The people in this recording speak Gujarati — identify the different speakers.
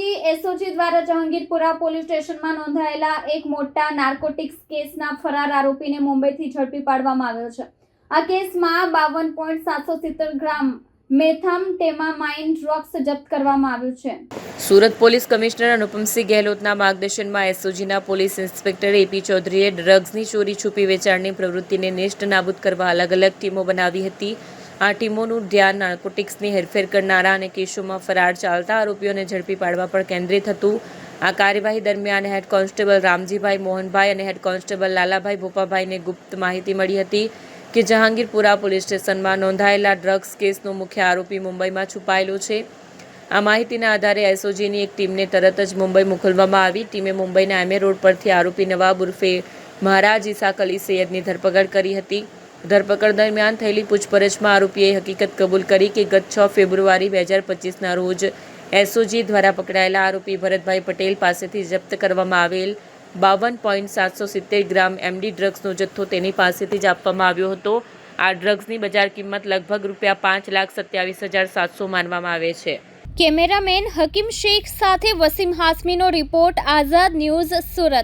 Speaker 1: માહિતી એસઓજી દ્વારા જહાંગીરપુરા પોલીસ સ્ટેશનમાં નોંધાયેલા એક મોટા નાર્કોટિક્સ કેસના ફરાર આરોપીને મુંબઈથી ઝડપી પાડવામાં આવ્યો છે. આ કેસમાં બાવન પોઈન્ટ સાતસો સિત્તેર ગ્રામ મેથામ્ટેમામાઇન ડ્રગ્સ જપ્ત કરવામાં આવ્યું છે.
Speaker 2: સુરત પોલીસ કમિશનર અનુપમસિંહ ગેહલોતના માર્ગદર્શનમાં એસઓજીના પોલીસ ઇન્સ્પેક્ટર એપી ચૌધરીએ ડ્રગ્સની ચોરી છુપી વેચાણની પ્રવૃત્તિને નિષ્ઠ નાબૂદ કરવા અલગ અલગ ટીમો બનાવી હતી. આ ટીમોનું ધ્યાન નાર્કોટિક્સની હેરફેર કરનારા અને કેસોમાં ફરાર ચાલતા આરોપીઓને ઝડપી પાડવા પર કેન્દ્રિત હતું. આ કાર્યવાહી દરમિયાન હેડ કોન્સ્ટેબલ રામજીભાઈ મોહનભાઈ અને હેડ કોન્સ્ટેબલ લાલાભાઈ ભોપાભાઈને ગુપ્ત માહિતી મળી હતી કે જહાંગીરપુરા પોલીસ સ્ટેશનમાં નોંધાયેલા ડ્રગ્સ કેસનો મુખ્ય આરોપી મુંબઈમાં છુપાયેલો છે. આ માહિતીના આધારે એસઓજીની એક ટીમને તરત જ મુંબઈ મોકલવામાં આવી. ટીમે મુંબઈના એમએ રોડ પરથી આરોપી નવાબ ઉર્ફે મહારાજ ઈસાક અલી સૈયદની ધરપકડ કરી હતી. ધરપકડ દરમિયાન થયેલી પૂછપરછમાં આરોપીએ હકીકત કબૂલ કરી કે ગત છ ફેબ્રુઆરી બે હજાર પચીસના રોજ એસઓજી દ્વારા પકડાયેલા આરોપી ભરતભાઈ પટેલ પાસેથી જપ્ત કરવામાં આવેલ બાવન પોઈન્ટ સાતસો સિત્તેર ગ્રામ એમડી ડ્રગ્સનો જથ્થો તેની પાસેથી જ આપવામાં આવ્યો હતો. આ ડ્રગ્સની બજાર કિંમત લગભગ રૂપિયા પાંચ લાખ સત્યાવીસ હજાર સાતસો માનવામાં આવે છે.
Speaker 1: કેમેરામેન હકીમ શેખ સાથે વસીમ હાસમીનો રિપોર્ટ આઝાદ ન્યૂઝ સુરત.